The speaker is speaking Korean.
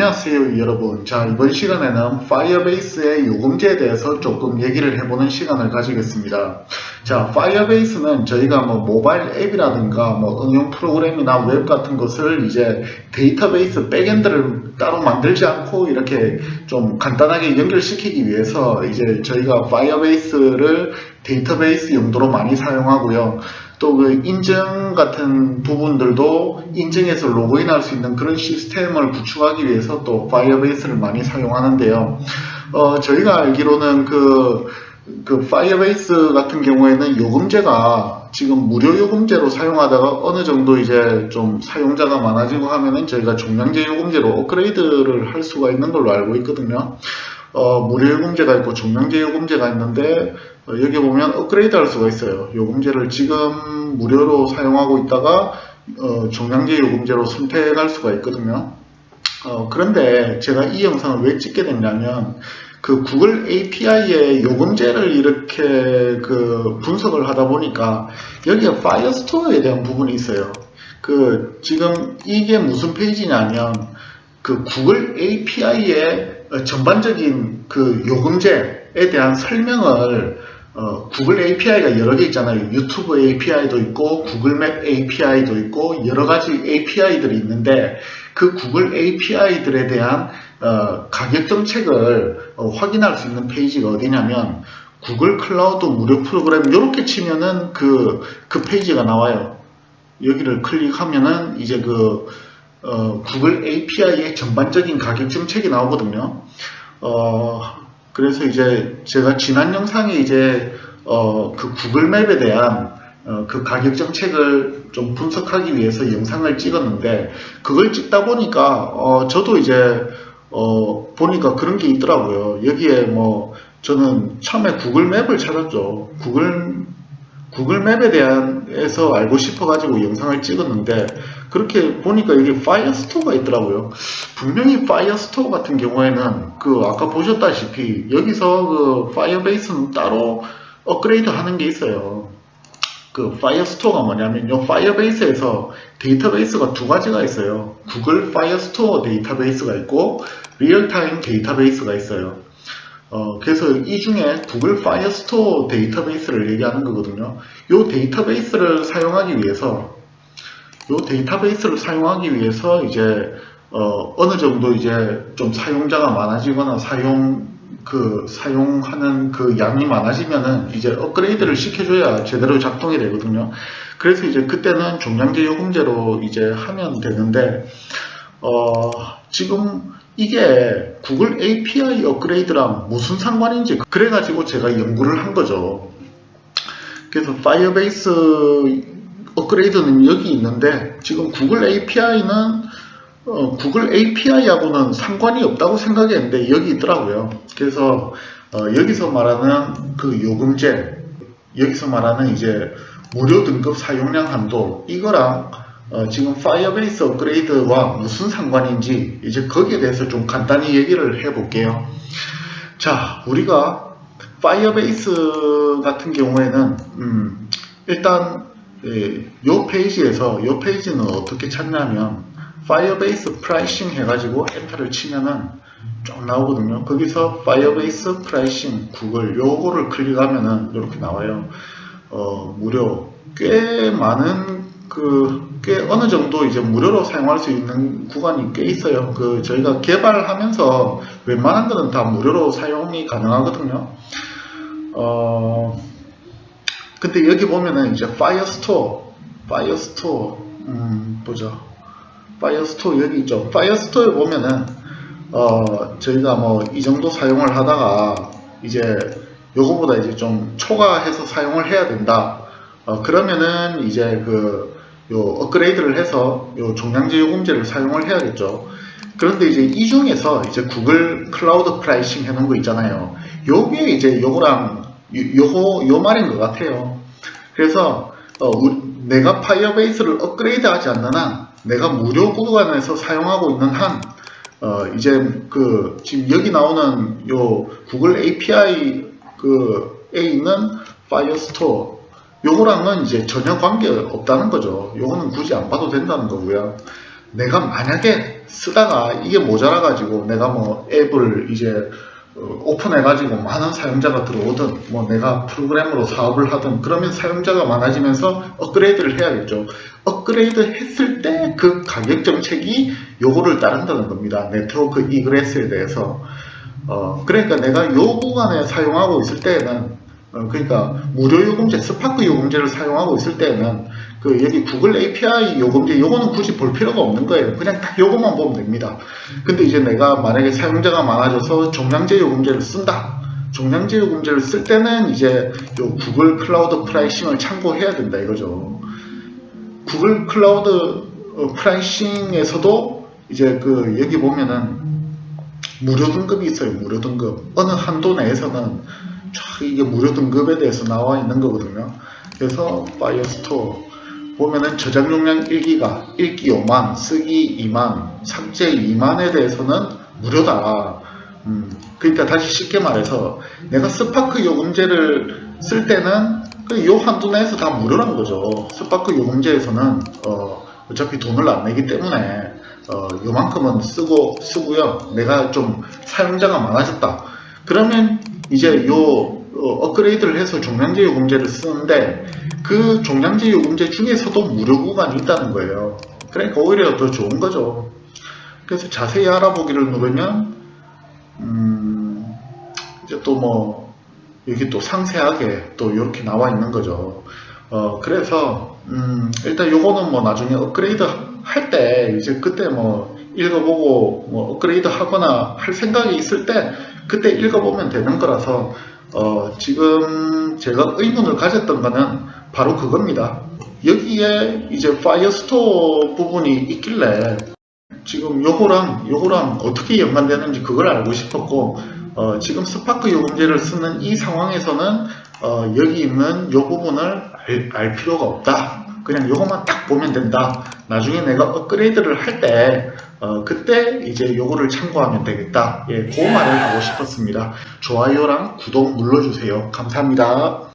안녕하세요 여러분. 자 이번 시간에는 파이어베이스의 요금제에 대해서 조금 얘기를 해보는 시간을 가지겠습니다. 자 파이어베이스는 저희가 뭐 모바일 앱이라든가 뭐 응용 프로그램이나 웹 같은 것을 이제 데이터베이스 백엔드를 따로 만들지 않고 이렇게 좀 간단하게 연결시키기 위해서 이제 저희가 파이어베이스를 데이터베이스 용도로 많이 사용하고요 또 그 인증 같은 부분들도 인증해서 로그인할 수 있는 그런 시스템을 구축하기 위해서 또 파이어베이스를 많이 사용하는데요. 어, 저희가 알기로는 그, 그 파이어베이스 같은 경우에는 요금제가 지금 무료 요금제로 사용하다가 어느 정도 이제 좀 사용자가 많아지고 하면은 저희가 종량제 요금제로 업그레이드를 할 수가 있는 걸로 알고 있거든요. 어, 무료 요금제가 있고 종량제 요금제가 있는데 어, 여기 보면 업그레이드 할 수가 있어요. 요금제를 지금 무료로 사용하고 있다가 어, 종량제 요금제로 선택할 수가 있거든요. 어, 그런데 제가 이 영상을 왜 찍게 됐냐면 그 구글 API의 요금제를 이렇게 그 분석을 하다 보니까 여기에 파이어스토어에 대한 부분이 있어요. 그 지금 이게 무슨 페이지냐면 그 구글 API의 전반적인 그 요금제에 대한 설명을 어, 구글 API가 여러 개 있잖아요. 유튜브 API도 있고, 구글 맵 API도 있고, 여러 가지 API들이 있는데, 그 구글 API들에 대한 어, 가격 정책을 어, 확인할 수 있는 페이지가 어디냐면, 구글 클라우드 무료 프로그램 이렇게 치면은 그, 그 페이지가 나와요. 여기를 클릭하면은 이제 그 어, 구글 API의 전반적인 가격 정책이 나오거든요. 어, 그래서 이제 제가 지난 영상에 이제 어, 그 구글 맵에 대한 어, 그 가격 정책을 좀 분석하기 위해서 영상을 찍었는데 그걸 찍다 보니까 어, 저도 이제 어, 보니까 그런 게 있더라고요. 여기에 뭐 저는 처음에 구글맵을 찾았죠. 구글 구글맵에 대한에서 알고 싶어가지고 영상을 찍었는데 그렇게 보니까 이게 파이어스토어가 있더라고요. 분명히 파이어스토어 같은 경우에는 그 아까 보셨다시피 여기서 그 파이어베이스는 따로 업그레이드 하는 게 있어요. 그 파이어스토어가 뭐냐면 요 파이어베이스에서 데이터베이스가 두 가지가 있어요. 구글 파이어스토어 데이터베이스가 있고 리얼타임 데이터베이스가 있어요. 어, 그래서 이 중에 구글 파이어스토어 데이터베이스를 얘기하는 거거든요. 이 데이터베이스를 사용하기 위해서 이 데이터베이스를 사용하기 위해서 이제 어, 어느 정도 이제 좀 사용자가 많아지거나 사용 그 사용하는 그 양이 많아지면은 이제 업그레이드를 시켜줘야 제대로 작동이 되거든요. 그래서 이제 그때는 종량제 요금제로 이제 하면 되는데 어, 지금 이게 구글 API 업그레이드랑 무슨 상관인지 그래가지고 제가 연구를 한 거죠. 그래서 파이어베이스 업그레이드는 여기 있는데 지금 구글 API는 어, 구글 API하고는 상관이 없다고 생각했는데 여기 있더라고요. 그래서 어, 여기서 말하는 그 요금제, 여기서 말하는 이제 무료 등급 사용량 한도 이거랑 어, 지금 파이어베이스 업그레이드와 무슨 상관인지 이제 거기에 대해서 좀 간단히 얘기를 해볼게요. 자, 우리가 파이어베이스 같은 경우에는 음, 일단 예, 요 페이지에서 요 페이지는 어떻게 찾냐면 파이어베이스 프라이싱 해가지고 엔터를 치면은 쭉 나오거든요. 거기서 파이어베이스 프라이싱 구글 요거를 클릭하면은 이렇게 나와요. 어, 무료 꽤 많은 그 꽤 어느 정도 이제 무료로 사용할 수 있는 구간이 꽤 있어요. 그 저희가 개발하면서 웬만한 거는 다 무료로 사용이 가능하거든요. 어, 근데 여기 보면은 이제 파이어스토어, 파이어스토어, 음, 보죠. 파이어스토어 여기 있죠. 파이어스토어에 보면은 어, 저희가 뭐 이 정도 사용을 하다가 이제 요거보다 이제 좀 초과해서 사용을 해야 된다. 어, 그러면은 이제 그 요 업그레이드를 해서 요 종량제 요금제를 사용을 해야겠죠. 그런데 이제 이 중에서 이제 구글 클라우드 프라이싱 해놓은 거 있잖아요. 요게 이제 요거랑 요, 요거 요 말인 것 같아요. 그래서 어, 우- 내가 파이어베이스를 업그레이드 하지 않는 한 내가 무료 구간에서 사용하고 있는 한 어, 이제 그 지금 여기 나오는 요 구글 API 그에 있는 파이어스토어 요거랑은 이제 전혀 관계 없다는 거죠. 요거는 굳이 안 봐도 된다는 거고요. 내가 만약에 쓰다가 이게 모자라 가지고 내가 뭐 앱을 이제 어, 오픈해가지고 많은 사용자가 들어오든 뭐 내가 프로그램으로 사업을 하든 그러면 사용자가 많아지면서 업그레이드를 해야겠죠. 업그레이드 했을 때 그 가격 정책이 요거를 따른다는 겁니다. 네트워크 이그레스에 대해서. 어, 그러니까 내가 요 구간에 사용하고 있을 때에는 어, 그러니까 무료 요금제, 스파크 요금제를 사용하고 있을 때에는 그 여기 구글 API 요금제 요거는 굳이 볼 필요가 없는 거예요. 그냥 딱 요것만 보면 됩니다. 근데 이제 내가 만약에 사용자가 많아져서 종량제 요금제를 쓴다. 종량제 요금제를 쓸 때는 이제 요 구글 클라우드 프라이싱을 참고해야 된다 이거죠. 구글 클라우드 어, 프라이싱에서도 이제 그 여기 보면은 무료 등급이 있어요. 무료 등급. 어느 한도 내에서는 쫙 이게 무료 등급에 대해서 나와 있는 거거든요. 그래서 파이어스토어 보면은 저장 용량 1기가, 읽기 5만, 쓰기 2만, 삭제 2만에 대해서는 무료다. 음, 그러니까 다시 쉽게 말해서 내가 스파크 요금제를 쓸 때는 그요 한도 내에서 다 무료란 거죠. 스파크 요금제에서는 어, 어차피 돈을 안 내기 때문에 어, 요만큼은 쓰고 쓰고요. 내가 좀 사용자가 많아졌다. 그러면 이제 요 어, 업그레이드를 해서 종량제 요금제를 쓰는데 그 종량제 요금제 중에서도 무료 구간이 있다는 거예요. 그러니까 오히려 더 좋은 거죠. 그래서 자세히 알아보기를 누르면 음, 이제 또 뭐 여기 또 상세하게 또 이렇게 나와 있는 거죠. 어, 그래서 음, 일단 요거는 뭐 나중에 업그레이드 할 때 이제 그때 뭐 읽어보고 뭐 업그레이드 하거나 할 생각이 있을 때 그때 읽어보면 되는 거라서 어, 지금 제가 의문을 가졌던 거는 바로 그겁니다. 여기에 이제 파이어스토어 부분이 있길래 지금 요거랑 요거랑 어떻게 연관되는지 그걸 알고 싶었고 어, 지금 스파크 요금제를 쓰는 이 상황에서는 어, 여기 있는 요 부분을 알, 알 필요가 없다. 그냥 요것만 딱 보면 된다. 나중에 내가 업그레이드를 할 때, 어, 그때 이제 요거를 참고하면 되겠다. 예, 그 말을 하고 싶었습니다. 좋아요랑 구독 눌러주세요. 감사합니다.